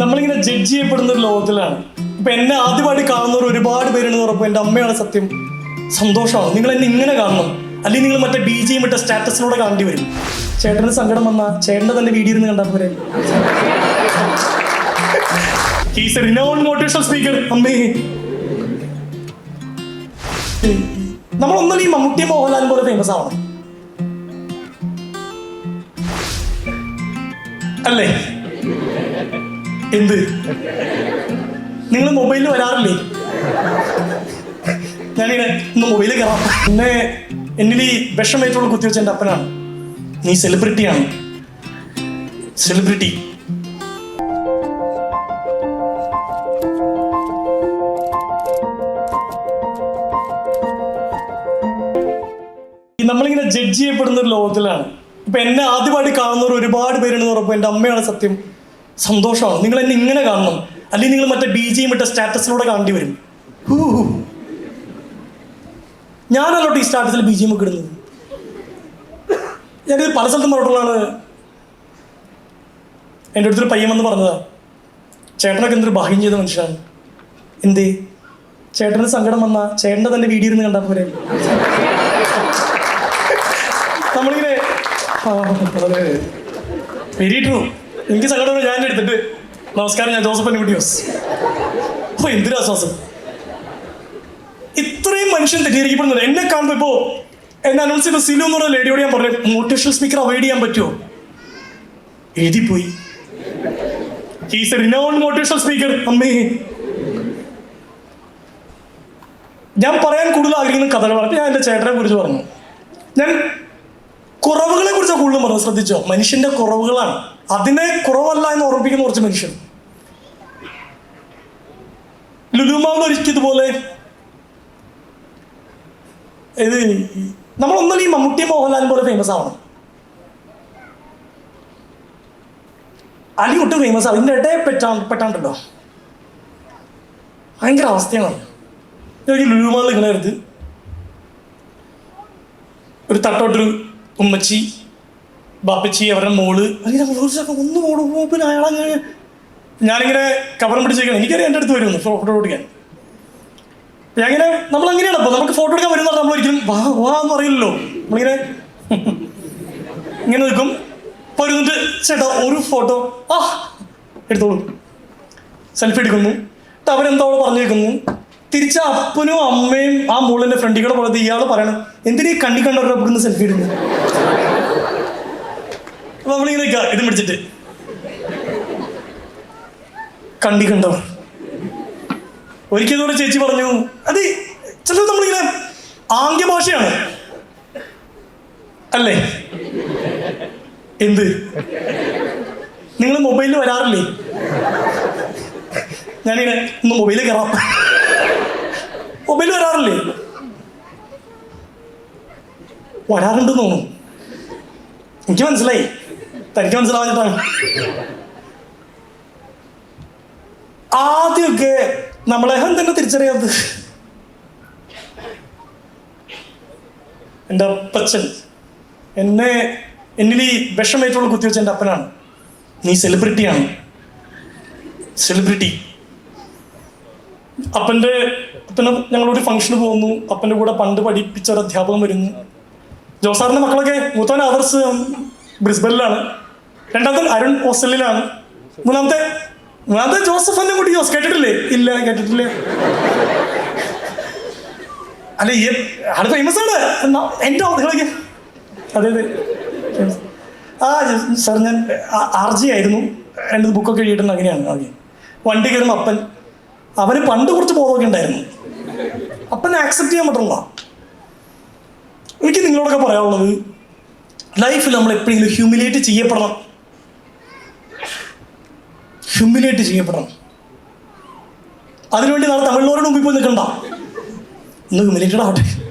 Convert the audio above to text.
നമ്മളിങ്ങനെ ജഡ്ജ് ചെയ്യപ്പെടുന്ന ഒരു ലോകത്തിലാണ്. ഇപ്പൊ എന്നെ ആദ്യമായിട്ട് കാണുന്നവർ ഒരുപാട് പേരുണ്ടെന്ന് ഉറപ്പ് എന്റെ അമ്മയാണ് സത്യം. സന്തോഷമാണ്. നിങ്ങൾ എന്നെ ഇങ്ങനെ കാണണം. അല്ലെങ്കിൽ നിങ്ങൾ മറ്റേ ബി ജി മറ്റേ സ്റ്റാറ്റസിലൂടെ കാണേണ്ടി വരും. ചേട്ടന് സങ്കടം വന്ന ചേട്ടന്റെ തന്നെ വീഡിയോ ഇരുന്ന് കണ്ടാൽ പോരെ. സ്പീക്കർ അമ്മേ. നമ്മളൊന്നും ഈ മമ്മൂട്ടി മോഹൻലാൽ പോലെ ഫേമസ് ആവണം. അല്ലേ? എന്ത്? നിങ്ങൾ മൊബൈലിൽ വരാറില്ലേ? ഞാനിങ്ങനെ ഒന്ന് മൊബൈലിൽ കയറാം പിന്നെ എന്നിൽ ഈ വിഷമേറ്റുള്ള കുത്തിവെച്ച എന്റെ അപ്പനാണ്. നീ സെലിബ്രിറ്റിയാണ് സെലിബ്രിറ്റി നമ്മളിങ്ങനെ ജഡ്ജ് ചെയ്യപ്പെടുന്ന ഒരു ലോകത്തിലാണ്. ഇപ്പൊ എന്നെ ആദ്യമായിട്ട് കാണുന്നവർ ഒരുപാട് പേരുണ്ടെന്ന് ഉറപ്പ്. എന്റെ അമ്മയാണ് സത്യം. സന്തോഷമാണ്. നിങ്ങൾ എന്നെ ഇങ്ങനെ കാണണം. അല്ലെങ്കിൽ നിങ്ങൾ മറ്റേ ബി ജി മറ്റേ സ്റ്റാറ്റസിലൂടെ കാണേണ്ടി വരും. ഞാനല്ലോട്ട് ഈ സ്റ്റാറ്റസിൽ ബി ജി എം ഒക്കെ ഇടുന്നത്. ഞാനിത് പല സ്ഥലത്തും പറഞ്ഞിട്ടുള്ളതാണ്. എന്റെ അടുത്തൊരു പയ്യൻ വന്ന് പറഞ്ഞതാ ചേട്ടനൊക്കെ എന്തൊരു ബാഹ്യം ചെയ്ത മനുഷ്യനാണ്. എന്തേ? ചേട്ടന് സങ്കടം വന്ന ചേട്ടന്റെ തന്നെ വീഡിയോ ഇരുന്ന് കണ്ടാൽ പോരെ. നമ്മളിങ്ങനെ വെരി ട്രൂ എനിക്ക് സങ്കടം ഞാൻ എടുത്തിട്ട്. നമസ്കാരം ഞാൻ ജോസഫ് വീഡിയോസ് അപ്പൊ എന്തൊരു ആശ്വാസം. ഇത്രയും മനുഷ്യൻ തെറ്റിദ്ധരിക്കപ്പെടുന്നുണ്ട്. എന്നെ കാണുമ്പോൾ ഇപ്പോ എന്നെ അനൗൺസ് ചെയ്ത സിലു എന്ന് പറഞ്ഞ ലേഡിയോട് ഞാൻ പറഞ്ഞു മോട്ടിവേഷണൽ സ്പീക്കർ അവോയ്ഡ് ചെയ്യാൻ പറ്റുമോ? എഴുതിപ്പോയി. He's a renowned motivational speaker അമ്മേ. ഞാൻ പറയാൻ കൂടുതൽ ആഗ്രഹിക്കുന്ന കഥകൾ പറഞ്ഞു ഞാൻ എന്റെ ചേട്ടനെ കുറിച്ച് പറഞ്ഞു. ഞാൻ കുറവുകളെ കുറിച്ചാണ് കൂടുതലും പറഞ്ഞത് ശ്രദ്ധിച്ചോ? മനുഷ്യന്റെ കുറവുകളാണ്. അതിനെ കുറവല്ല എന്ന് ഓർമ്മിപ്പിക്കുന്ന കുറച്ച് മനുഷ്യൻ ലുലുമാവ് ഒരിക്കതുപോലെ ഇത് നമ്മളൊന്നും ഈ മമ്മൂട്ടി മോഹൻലാലും പോലെ ഫേമസ് ആവണം. അലി ഒട്ടും ഫേമസ് ആവും. ഇതിന്റെ ഇടയിൽ പെറ്റാ പെട്ടാണ്ടല്ലോ. ഭയങ്കര അവസ്ഥയാണ്. ഒരു ലുലുമാളിൽ ഇങ്ങനെ വരുത് ഒരു തട്ടോട്ടൊരു ഉമ്മച്ചി ബാപ്പച്ചി അവരുടെ മോൾ. അങ്ങനെ മോൾസൊക്കെ ഒന്ന് മോൾ അയാളങ്ങനെ ഞാനിങ്ങനെ കവറും പിടിച്ചേക്കണം എനിക്കറിയാം എന്റെ അടുത്ത് വരുമെന്ന് ഫോട്ടോ എടുക്കാൻ. അങ്ങനെ നമ്മൾ അങ്ങനെയാണ് അപ്പോൾ നമുക്ക് ഫോട്ടോ എടുക്കാൻ വരുന്ന നമ്മൾ ഒരിക്കലും വാ വാ എന്ന് അറിയില്ലല്ലോ നമ്മളിങ്ങനെ ഇങ്ങനെ നിൽക്കും. അപ്പോൾ ഇരുന്നിട്ട് ചേട്ടാ ഒരു ഫോട്ടോ ആ എടുത്തോളൂ. സെൽഫി എടുക്കുന്നു. എന്നിട്ട് അവരെന്തോ പറഞ്ഞു വെക്കുന്നു. തിരിച്ച അപ്പനും അമ്മയും ആ മോളിന്റെ ഫ്രണ്ടികളെ പോലത്തെ ഇയാൾ പറയണം എന്തിനാ കണ്ണി കണ്ടവരുടെ അപ്പുറത്ത് സെൽഫി എടുക്കുന്നത് നമ്മളിങ്ങനെ ഇത് പിടിച്ചിട്ട്. കണ്ടി കണ്ടോ? ഒരിക്കലും ചേച്ചി പറഞ്ഞു അത് ചിലത് നമ്മളിങ്ങനെ ആംഗ്യ ഭാഷയാണ്. അല്ലേ? എന്ത്? നിങ്ങൾ മൊബൈലിൽ വരാറില്ലേ? ഞാനിങ്ങനെ ഒന്ന് മൊബൈലിൽ കയറാം മൊബൈലിൽ വരാറില്ലേ? വരാറുണ്ടെന്ന് തോന്നുന്നു. എനിക്ക് മനസ്സിലായി. തനിക്ക് മനസ്സിലാവാഞ്ഞിട്ടാണ്. ആദ്യമൊക്കെ നമ്മളെ തന്നെ തിരിച്ചറിയാത്തത്. എന്റെ അപ്പച്ചൻ എന്നെ എന്നിൽ ഈ വിഷമേറ്റുള്ള കുത്തിവെച്ച എന്റെ അപ്പനാണ്. നീ സെലിബ്രിറ്റിയാണ് സെലിബ്രിറ്റി അപ്പന്റെ അപ്പനെ ഞങ്ങളൊരു ഫംഗ്ഷന് പോകുന്നു. അപ്പന്റെ കൂടെ പണ്ട് പഠിപ്പിച്ച ഒരു അധ്യാപകൻ വരുന്നു. ജോസാറിന്റെ മക്കളൊക്കെ മൂത്തവൻ ആദർസ് ബ്രിസ്ബനിലാണ് രണ്ടാമത്തെ അരുൺ ഹോസ്റ്റലിലാണ്. മൂന്നാമത്തെ മൂന്നാമത്തെ ജോസഫ് കൂടി ജോസ് കേട്ടിട്ടില്ലേ? ഇല്ല കേട്ടിട്ടില്ലേ. അല്ല ആൾ ഫേമസ് ആണ്. എന്റെ നിങ്ങളൊക്കെ അതെ അതെ. ആ സാർ ഞാൻ ആർ ജി ആയിരുന്നു. രണ്ട് ബുക്കൊക്കെ എഴുതിയിട്ടുണ്ട് അങ്ങനെയാണ് ഓക്കെ വണ്ടി കയറുമ്പോൾ അപ്പൻ. അവന് പണ്ട് കുറച്ച് ബോധമൊക്കെ ഉണ്ടായിരുന്നു. അപ്പനെ ആക്സെപ്റ്റ് ചെയ്യാൻ പറ്റുള്ള എനിക്ക് നിങ്ങളോടൊക്കെ പറയാനുള്ളത് ലൈഫിൽ നമ്മൾ എപ്പോഴെങ്കിലും ഹ്യൂമിലേറ്റ് ചെയ്യപ്പെടണം. ഹ്യൂമിലേറ്റ് ചെയ്യപ്പെടണം. അതിനുവേണ്ടി നാളെ തമിഴ്നാടിന് മുമ്പിൽ പോയി നിൽക്കണ്ട. ഒന്ന് ഹ്യൂമിലേറ്റഡ് ആവട്ടെ.